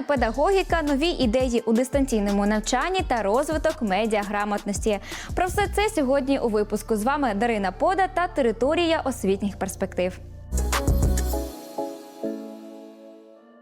Музейна педагогіка, нові ідеї у дистанційному навчанні та розвиток медіаграмотності. Про все це сьогодні у випуску. З вами Дарина Пода та територія освітніх перспектив.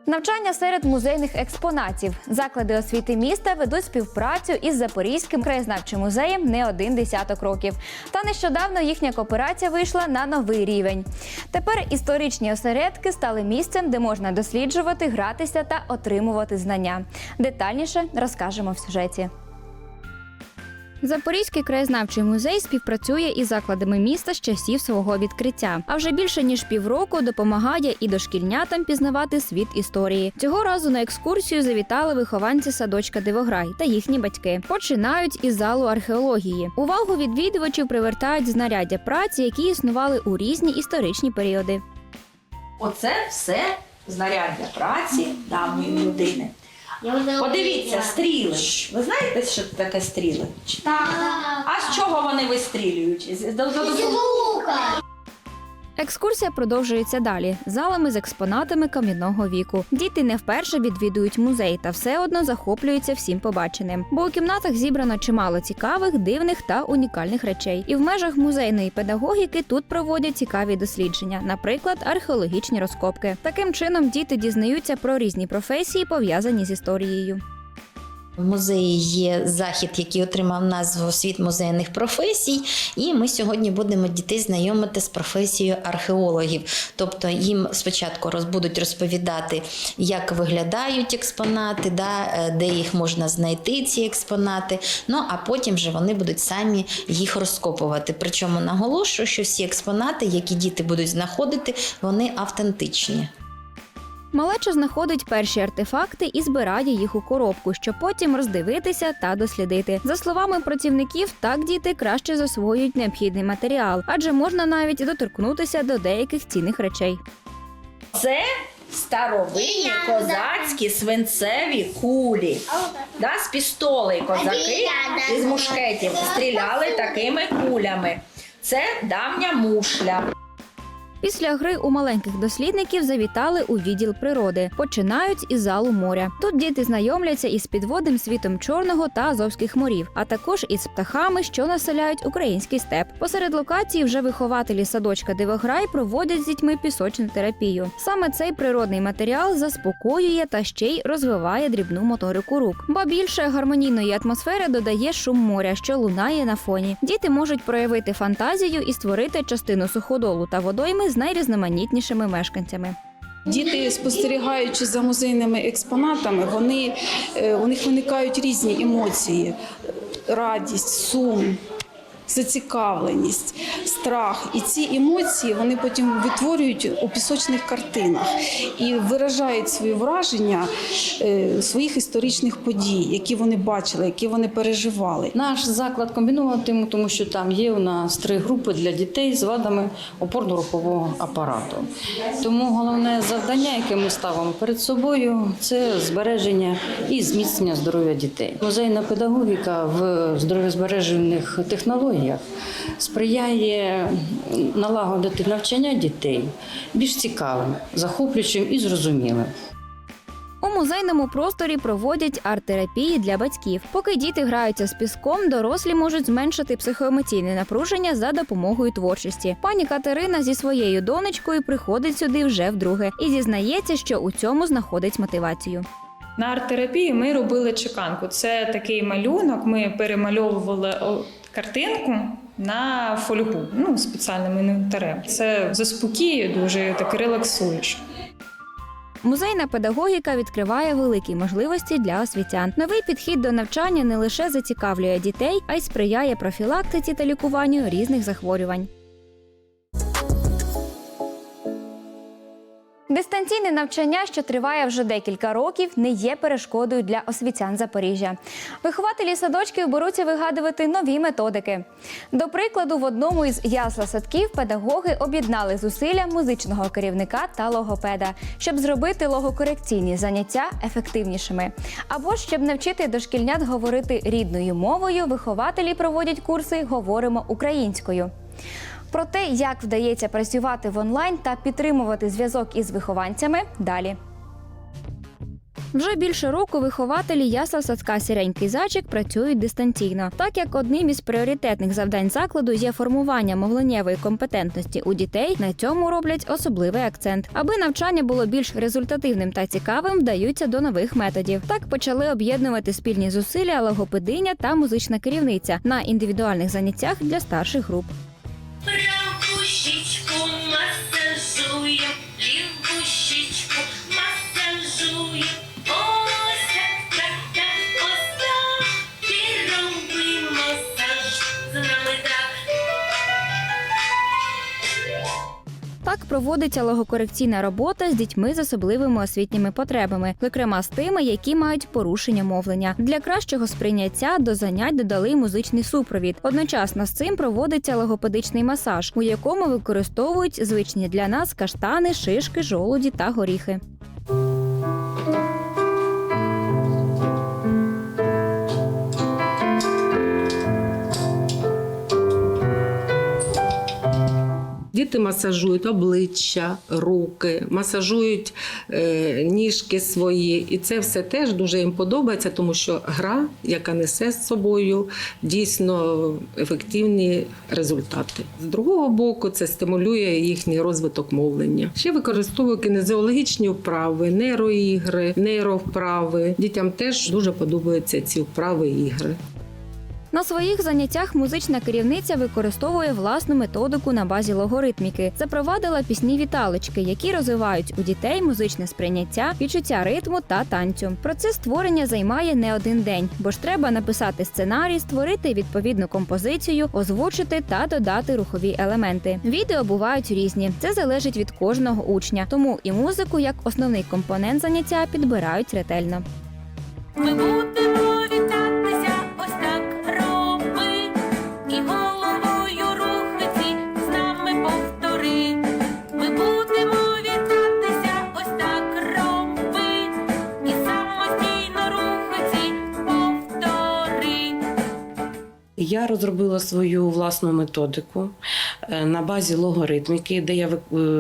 Навчання серед музейних експонатів. Заклади освіти міста ведуть співпрацю із Запорізьким краєзнавчим музеєм не один десяток років. Та нещодавно їхня кооперація вийшла на новий рівень. Тепер історичні осередки стали місцем, де можна досліджувати, гратися та отримувати знання. Детальніше розкажемо в сюжеті. Запорізький краєзнавчий музей співпрацює із закладами міста з часів свого відкриття. А вже більше ніж півроку допомагає і дошкільнятам пізнавати світ історії. Цього разу на екскурсію завітали вихованці садочка Дивограй та їхні батьки. Починають із залу археології. Увагу відвідувачів привертають знаряддя праці, які існували у різні історичні періоди. Оце все знаряддя праці давньої людини. Подивіться, стріли. Ви знаєте, що це таке стріли? Так. А з чого вони вистрілюють? З- до- Екскурсія продовжується далі залами з експонатами кам'яного віку. Діти не вперше відвідують музей та все одно захоплюються всім побаченим. Бо у кімнатах зібрано чимало цікавих, дивних та унікальних речей. І в межах музейної педагогіки тут проводять цікаві дослідження, наприклад, археологічні розкопки. Таким чином діти дізнаються про різні професії, пов'язані з історією. В музеї є захід, який отримав назву Світ музейних професій, і ми сьогодні будемо дітей знайомити з професією археологів. Тобто їм спочатку будуть розповідати, як виглядають експонати, да, е, де їх можна знайти, ці експонати. Ну а потім вже вони будуть самі їх розкопувати. Причому наголошую, що всі експонати, які діти будуть знаходити, вони автентичні. Малеча знаходить перші артефакти і збирає їх у коробку, щоб потім роздивитися та дослідити. За словами працівників, так діти краще засвоюють необхідний матеріал, адже можна навіть доторкнутися до деяких цінних речей. Це старовинні козацькі свинцеві кулі. Да, з пістолей козаки із мушкетів стріляли такими кулями. Це давня мушля. Після гри у маленьких дослідників завітали у відділ природи. Починають із залу моря. Тут діти знайомляться із підводним світом Чорного та Азовських морів, а також із птахами, що населяють український степ. Посеред локації вже вихователі садочка Дивограй проводять з дітьми пісочну терапію. Саме цей природний матеріал заспокоює та ще й розвиває дрібну моторику рук. Ба більше гармонійної атмосфери додає шум моря, що лунає на фоні. Діти можуть проявити фантазію і створити частину суходолу та водойми з найрізноманітнішими мешканцями. Діти, спостерігаючи за музейними експонатами, вони, е, у них виникають різні емоції: радість, сум, зацікавленість, страх. І ці емоції вони потім витворюють у пісочних картинах і виражають свої враження е, своїх історичних подій, які вони бачили, які вони переживали. Наш заклад комбінуватиму, тому що там є у нас три групи для дітей з вадами опорно-рухового апарату. Тому головне завдання, яке ми ставимо перед собою, це збереження і зміцнення здоров'я дітей. Музейна педагогіка в здоров'язбережених технологіях сприяє налагодити навчання дітей більш цікавим, захоплюючим і зрозумілим. У музейному просторі проводять арт-терапії для батьків. Поки діти граються з піском, дорослі можуть зменшити психоемоційне напруження за допомогою творчості. Пані Катерина зі своєю донечкою приходить сюди вже вдруге і зізнається, що у цьому знаходить мотивацію. На арт-терапії ми робили чеканку. Це такий малюнок. Ми перемальовували картинку на фольгу, ну спеціальним інвентарем. Це заспокіює дуже так релаксуєш. Музейна педагогіка відкриває великі можливості для освітян. Новий підхід до навчання не лише зацікавлює дітей, а й сприяє профілактиці та лікуванню різних захворювань. Дистанційне навчання, що триває вже декілька років, не є перешкодою для освітян Запоріжжя. Вихователі садочків беруться вигадувати нові методики. До прикладу, в одному із ясла-садків педагоги об'єднали зусилля музичного керівника та логопеда, щоб зробити логокорекційні заняття ефективнішими. Або щоб навчити дошкільнят говорити рідною мовою, вихователі проводять курси Говоримо українською. Про те, як вдається працювати в онлайн та підтримувати зв'язок із вихованцями, далі. Вже більше року вихователі ясла садка Сіренький зайчик працюють дистанційно, так як одним із пріоритетних завдань закладу є формування мовленнєвої компетентності у дітей. На цьому роблять особливий акцент. Аби навчання було більш результативним та цікавим, вдаються до нових методів. Так почали об'єднувати спільні зусилля логопединя та музична керівниця на індивідуальних заняттях для старших груп. she проводиться логокорекційна робота з дітьми з особливими освітніми потребами, зокрема з тими, які мають порушення мовлення. Для кращого сприйняття до занять додали музичний супровід. Одночасно з цим проводиться логопедичний масаж, у якому використовують звичні для нас каштани, шишки, жолуді та горіхи. Діти масажують обличчя, руки, масажують е, ніжки свої, і це все теж дуже їм подобається, тому що гра, яка несе з собою дійсно ефективні результати. З другого боку, це стимулює їхній розвиток мовлення. Ще використовую кінезіологічні вправи, нейроігри, нейровправи. Дітям теж дуже подобаються ці вправи ігри. На своїх заняттях музична керівниця використовує власну методику на базі логоритміки. Запровадила пісні віталочки, які розвивають у дітей музичне сприйняття, відчуття ритму та танцю. Процес створення займає не один день, бо ж треба написати сценарій, створити відповідну композицію, озвучити та додати рухові елементи. Відео бувають різні. Це залежить від кожного учня, тому і музику як основний компонент заняття підбирають ретельно. Ми будемо вітатися. І головою рухи з нами повтори. Ми будемо вітатися, ось так роби. І самостійно рухи повтори. Я розробила свою власну методику на базі логоритміки, де я е,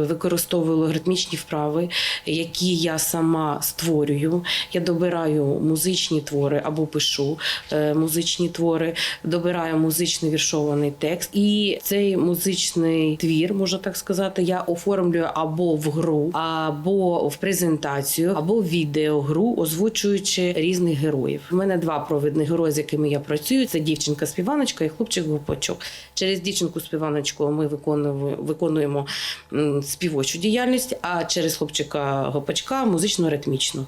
використовую логаритмічні вправи, які я сама створюю. Я добираю музичні твори або пишу е, музичні твори, добираю музичний віршований текст. І цей музичний твір, можна так сказати, я оформлюю або в гру, або в презентацію, або в відеогру, озвучуючи різних героїв. У мене два провідних герої, з якими я працюю. Це дівчинка співаночка і хлопчик гупачок. Через дівчинку співаночку ми виконуємо, виконуємо співочу діяльність, а через хлопчика гопачка музично-ритмічну.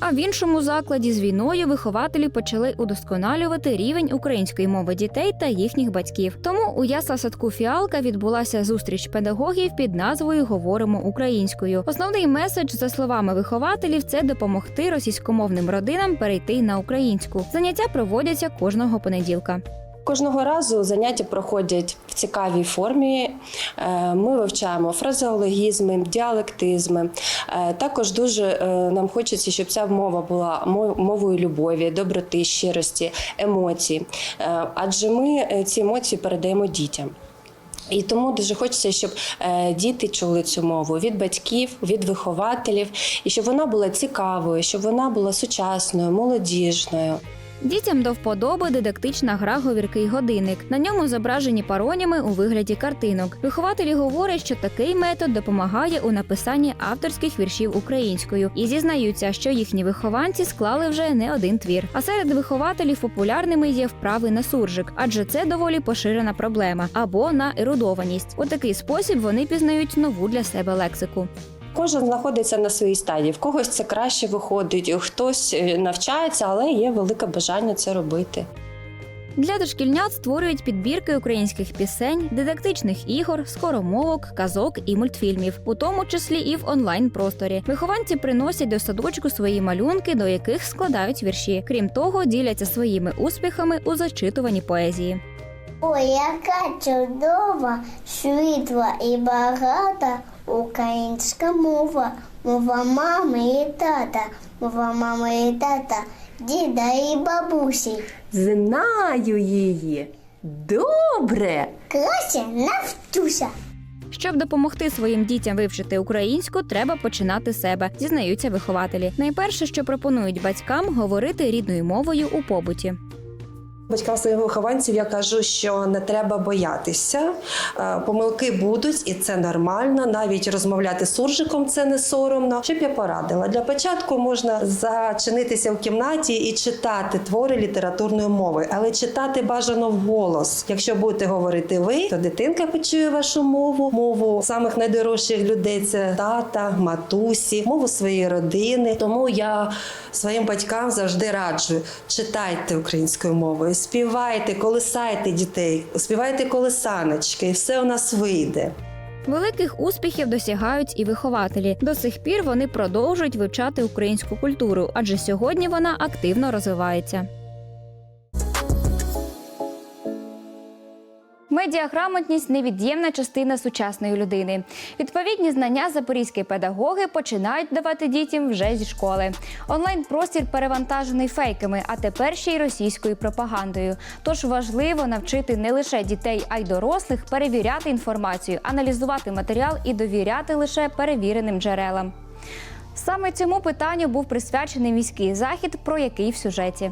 А в іншому закладі з війною вихователі почали удосконалювати рівень української мови дітей та їхніх батьків. Тому у ясла садку фіалка відбулася зустріч педагогів під назвою Говоримо українською. Основний меседж, за словами вихователів, це допомогти російськомовним родинам перейти на українську. Заняття проводяться кожного понеділка. Кожного разу заняття проходять в цікавій формі. Е, Ми вивчаємо фразеологізми, діалектизми. Е, Також дуже е, нам хочеться, щоб ця мова була мовою любові, доброти, щирості, емоцій. Адже ми ці емоції передаємо дітям. І тому дуже хочеться, щоб діти чули цю мову від батьків, від вихователів, і щоб вона була цікавою, щоб вона була сучасною, молодіжною. Дітям до вподоби дидактична гра говіркий годинник. На ньому зображені пароніми у вигляді картинок. Вихователі говорять, що такий метод допомагає у написанні авторських віршів українською і зізнаються, що їхні вихованці склали вже не один твір. А серед вихователів популярними є вправи на суржик, адже це доволі поширена проблема або на ерудованість. У такий спосіб вони пізнають нову для себе лексику. Кожен знаходиться на своїй стадії. В когось це краще виходить, хтось е, навчається, але є велике бажання це робити. Для дошкільнят створюють підбірки українських пісень, дидактичних ігор, скоромовок, казок і мультфільмів, у тому числі і в онлайн просторі. Вихованці приносять до садочку свої малюнки, до яких складають вірші. Крім того, діляться своїми успіхами у зачитуванні поезії. Ой, яка чудова, світла і багата українська мова, мова мами і тата, мова мами і тата, діда і бабусі. Знаю її. Добре. Краще навчуся. Щоб допомогти своїм дітям вивчити українську, треба починати з себе, зізнаються вихователі. Найперше, що пропонують батькам, говорити рідною мовою у побуті. Батькам своїх вихованців я кажу, що не треба боятися. Е, Помилки будуть, і це нормально. Навіть розмовляти з суржиком це не соромно. Що б я порадила? Для початку можна зачинитися в кімнаті і читати твори літературної мови, але читати бажано вголос. Якщо будете говорити ви, то дитинка почує вашу мову, мову самих найдорожчих людей це тата, матусі, мову своєї родини. Тому я своїм батькам завжди раджу: читайте українською мовою, співайте, колисайте дітей, співайте колесаночки, і все у нас вийде. Великих успіхів досягають і вихователі. До сих пір вони продовжують вивчати українську культуру, адже сьогодні вона активно розвивається. Медіаграмотність невід'ємна частина сучасної людини. Відповідні знання запорізькі педагоги починають давати дітям вже зі школи. Онлайн-простір перевантажений фейками, а тепер ще й російською пропагандою. Тож важливо навчити не лише дітей, а й дорослих перевіряти інформацію, аналізувати матеріал і довіряти лише перевіреним джерелам. Саме цьому питанню був присвячений міський захід, про який в сюжеті.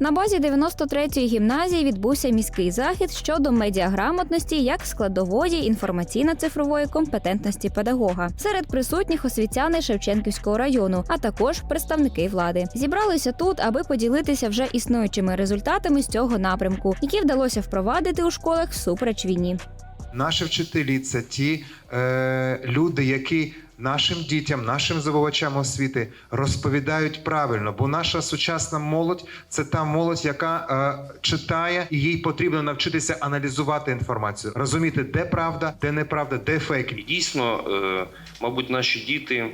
На базі 93-ї гімназії відбувся міський захід щодо медіаграмотності як складової інформаційно-цифрової компетентності педагога. Серед присутніх освітяни Шевченківського району, а також представники влади. Зібралися тут, аби поділитися вже існуючими результатами з цього напрямку, які вдалося впровадити у школах всупереч війні. Наші вчителі це ті е, люди, які нашим дітям, нашим здобувачам освіти розповідають правильно, бо наша сучасна молодь це та молодь, яка е, читає, і їй потрібно навчитися аналізувати інформацію, розуміти, де правда, де неправда, де фейк. Дійсно, е, мабуть, наші діти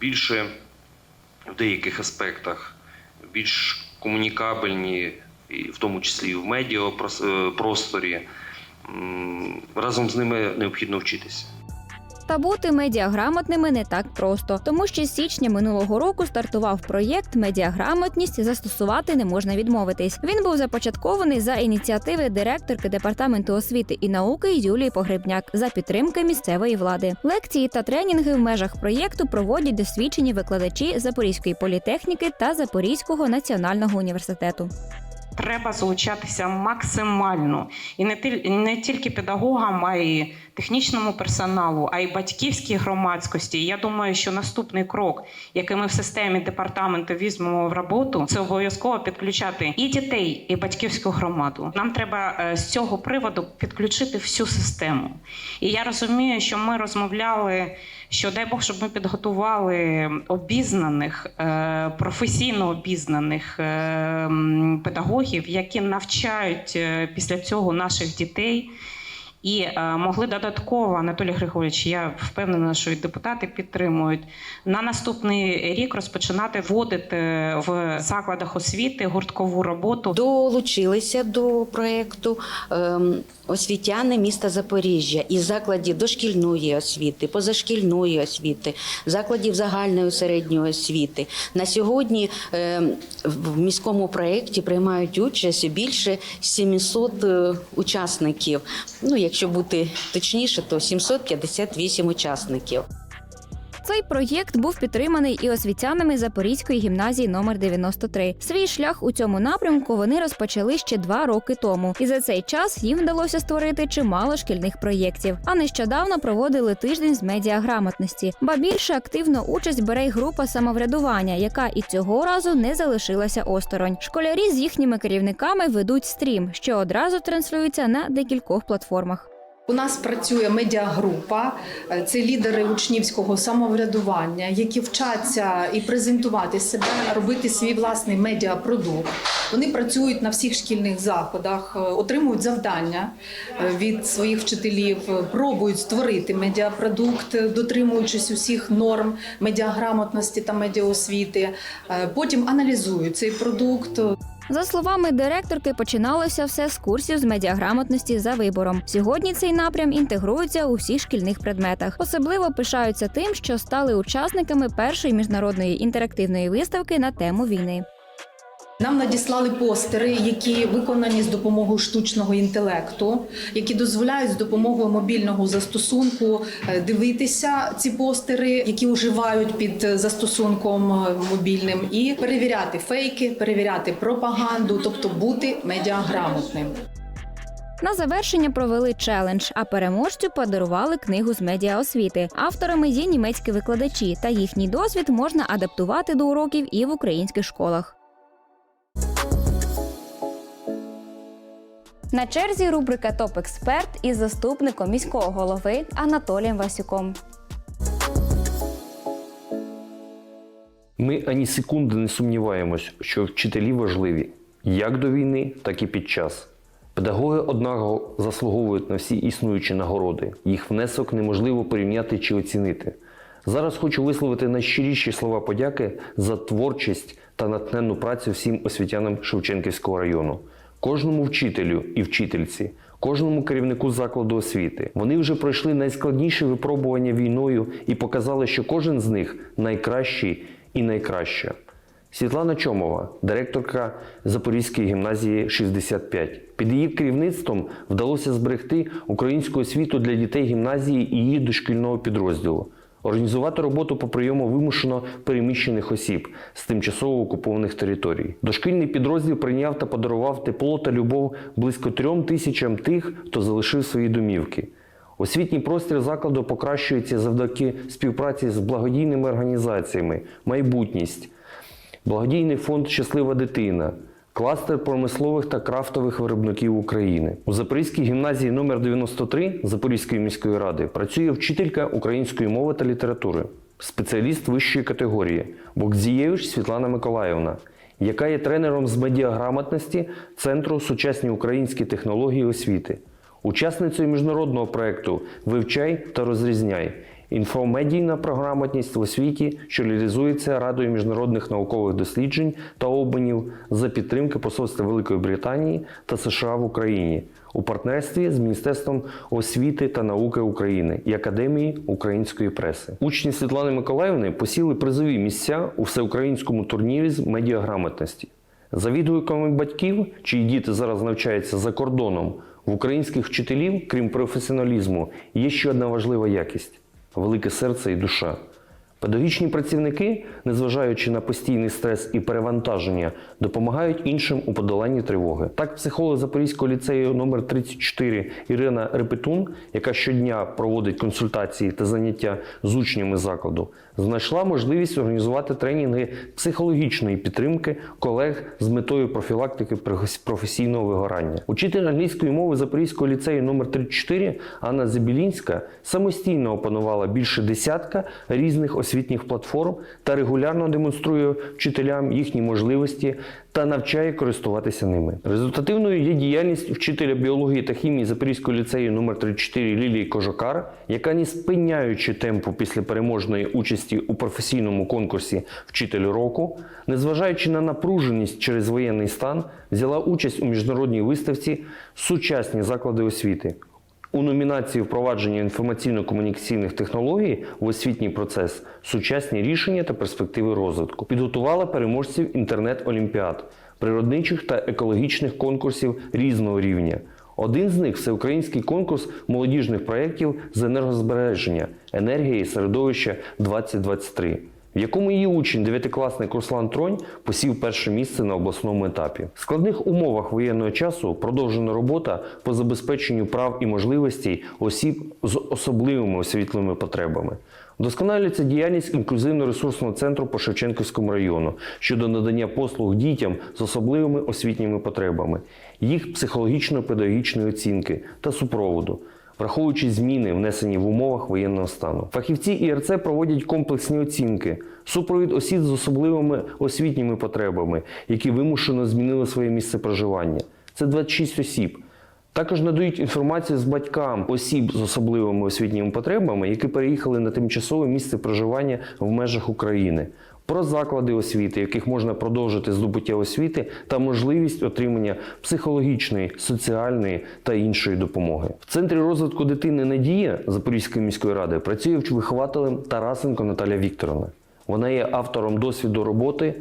більше в деяких аспектах більш комунікабельні, в тому числі і в медіапросторі. М, Разом з ними необхідно вчитися. Та бути медіаграмотними не так просто, тому що з січня минулого року стартував проєкт Медіаграмотність застосувати не можна відмовитись. Він був започаткований за ініціативи директорки департаменту освіти і науки Юлії Погребняк за підтримки місцевої влади. Лекції та тренінги в межах проєкту проводять досвідчені викладачі Запорізької політехніки та Запорізького національного університету. Треба залучатися максимально і не тільки педагогам, а й технічному персоналу, а й батьківській громадськості. Я думаю, що наступний крок, який ми в системі департаменту візьмемо в роботу, це обов'язково підключати і дітей, і батьківську громаду. Нам треба е, з цього приводу підключити всю систему. І я розумію, що ми розмовляли. Що дай Бог, щоб ми підготували обізнаних, е, професійно обізнаних е, педагогів, які навчають після цього наших дітей. І е, могли додатково, Анатолій Григорович, я впевнена, що і депутати підтримують на наступний рік розпочинати вводити в закладах освіти гурткову роботу. Долучилися до проєкту ем, освітяни міста Запоріжжя і закладів дошкільної освіти, позашкільної освіти, закладів загальної середньої освіти. На сьогодні ем, в міському проєкті приймають участь більше 700 е, учасників. Ну, якщо бути точніше, то 758 учасників. Цей проєкт був підтриманий і освітянами Запорізької гімназії номер 93. Свій шлях у цьому напрямку вони розпочали ще два роки тому, і за цей час їм вдалося створити чимало шкільних проєктів. А нещодавно проводили тиждень з медіаграмотності. Ба більше активно участь бере й група самоврядування, яка і цього разу не залишилася осторонь. Школярі з їхніми керівниками ведуть стрім, що одразу транслюється на декількох платформах. У нас працює медіагрупа, Е, це лідери учнівського самоврядування, які вчаться і презентувати себе, робити свій власний медіапродукт. Вони працюють на всіх шкільних заходах, е, отримують завдання е, від своїх вчителів, пробують створити медіапродукт, дотримуючись усіх норм медіаграмотності та медіаосвіти. Потім аналізують цей продукт. За словами директорки, починалося все з курсів з медіаграмотності за вибором. Сьогодні цей напрям інтегрується у всіх шкільних предметах. Особливо пишаються тим, що стали учасниками першої міжнародної інтерактивної виставки на тему війни. Нам надіслали постери, які виконані з допомогою штучного інтелекту, які дозволяють з допомогою мобільного застосунку е, дивитися ці постери, які уживають під е, застосунком е, мобільним, і перевіряти фейки, перевіряти пропаганду, тобто бути медіаграмотним. На завершення провели челендж, а переможцю подарували книгу з медіаосвіти. Авторами є німецькі викладачі, та їхній досвід можна адаптувати до уроків і в українських школах. На черзі рубрика Топ Експерт із заступником міського голови Анатолієм Васюком. Ми ані секунди не сумніваємось, що вчителі важливі як до війни, так і під час. Педагоги однаково заслуговують на всі існуючі нагороди. Їх внесок неможливо порівняти чи оцінити. Зараз хочу висловити найщиріші слова подяки за творчість та натхненну працю всім освітянам Шевченківського району, кожному вчителю і вчительці, кожному керівнику закладу освіти. Вони вже пройшли найскладніші випробування війною і показали, що кожен з них найкращий і найкраща. Світлана Чомова, директорка Запорізької гімназії 65. Під її керівництвом вдалося зберегти українську освіту для дітей гімназії і її дошкільного підрозділу, організувати роботу по прийому вимушено переміщених осіб з тимчасово окупованих територій. Дошкільний підрозділ прийняв та подарував тепло та любов близько трьом тисячам тих, хто залишив свої домівки. Освітній простір закладу покращується завдяки співпраці з благодійними організаціями, майбутність. Благодійний фонд Щаслива дитина, кластер промислових та крафтових виробників України. У Запорізькій гімназії номер 93 Запорізької міської ради працює вчителька української мови та літератури, спеціаліст вищої категорії Бокзієвич Світлана Миколаївна, яка є тренером з медіаграмотності Центру сучасні українські технології освіти, учасницею міжнародного проєкту Вивчай та розрізняй. Інфомедійна програмотність в освіті, що реалізується Радою міжнародних наукових досліджень та обмінів за підтримки Посольства Великої Британії та США в Україні у партнерстві з Міністерством освіти та науки України і Академії української преси. Учні Світлани Миколаївни посіли призові місця у всеукраїнському турнірі з медіаграмотності. За відгуками батьків, чиї діти зараз навчаються за кордоном, в українських вчителів, крім професіоналізму, є ще одна важлива якість велике серце і душа. Педагогічні працівники, незважаючи на постійний стрес і перевантаження, допомагають іншим у подоланні тривоги. Так, психолог Запорізького ліцею номер 34 Ірина Репетун, яка щодня проводить консультації та заняття з учнями закладу, знайшла можливість організувати тренінги психологічної підтримки колег з метою профілактики професійного вигорання. Учитель англійської мови Запорізького ліцею номер 34 Анна Забілінська самостійно опанувала більше десятка різних освітніх платформ та регулярно демонструє вчителям їхні можливості та навчає користуватися ними. Результативною є діяльність вчителя біології та хімії Запорізького ліцею номер 34 Лілії Кожокар, яка не спиняючи темпу після переможної участі у професійному конкурсі Вчитель року, незважаючи на напруженість через воєнний стан, взяла участь у міжнародній виставці Сучасні заклади освіти. У номінації впровадження інформаційно-комунікаційних технологій в освітній процес сучасні рішення та перспективи розвитку підготувала переможців інтернет-олімпіад, природничих та екологічних конкурсів різного рівня. Один з них всеукраїнський конкурс молодіжних проєктів з енергозбереження, енергія і середовища 2023 в якому її учень, дев'ятикласник Руслан Тронь, посів перше місце на обласному етапі. В складних умовах воєнного часу продовжена робота по забезпеченню прав і можливостей осіб з особливими освітлими потребами. Вдосконалюється діяльність інклюзивно-ресурсного центру по Шевченківському району щодо надання послуг дітям з особливими освітніми потребами, їх психологічно-педагогічної оцінки та супроводу враховуючи зміни, внесені в умовах воєнного стану. Фахівці ІРЦ проводять комплексні оцінки, супровід осіб з особливими освітніми потребами, які вимушено змінили своє місце проживання. Це 26 осіб. Також надають інформацію з батькам осіб з особливими освітніми потребами, які переїхали на тимчасове місце проживання в межах України про заклади освіти, яких можна продовжити здобуття освіти, та можливість отримання психологічної, соціальної та іншої допомоги. В центрі розвитку дитини Надія Запорізької міської ради працює вихователем Тарасенко Наталя Вікторовна. Вона є автором досвіду роботи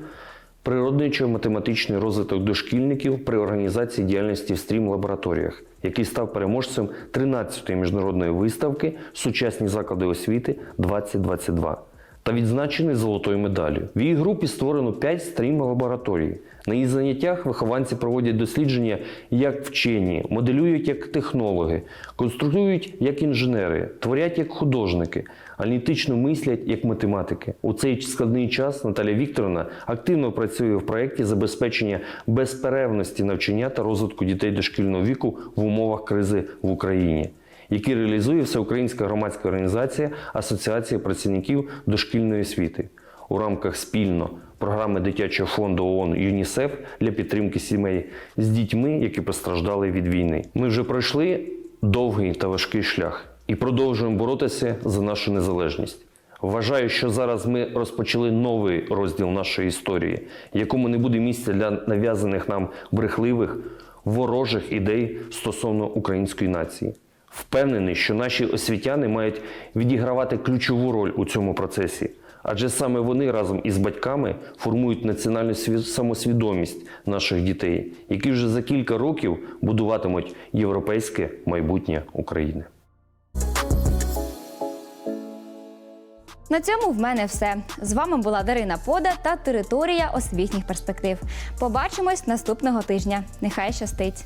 Природничо-математичний розвиток дошкільників при організації діяльності в стрім-лабораторіях, який став переможцем 13-ї міжнародної виставки Сучасні заклади освіти 2022 та відзначений золотою медаллю. В її групі створено 5 стрім-лабораторій. На її заняттях вихованці проводять дослідження як вчені, моделюють як технологи, конструюють як інженери, творять як художники, аналітично мислять як математики. У цей складний час Наталія Вікторовна активно працює в проєкті забезпечення безперервності навчання та розвитку дітей дошкільного віку в умовах кризи в Україні який реалізує Всеукраїнська громадська організація Асоціація працівників дошкільної освіти у рамках спільно програми дитячого фонду ООН ЮНІСЕФ для підтримки сімей з дітьми, які постраждали від війни. Ми вже пройшли довгий та важкий шлях і продовжуємо боротися за нашу незалежність. Вважаю, що зараз ми розпочали новий розділ нашої історії, якому не буде місця для нав'язаних нам брехливих, ворожих ідей стосовно української нації. Впевнений, що наші освітяни мають відігравати ключову роль у цьому процесі, адже саме вони разом із батьками формують національну самосвідомість наших дітей, які вже за кілька років будуватимуть європейське майбутнє України. На цьому в мене все. З вами була Дарина Пода та територія освітніх перспектив. Побачимось наступного тижня. Нехай щастить!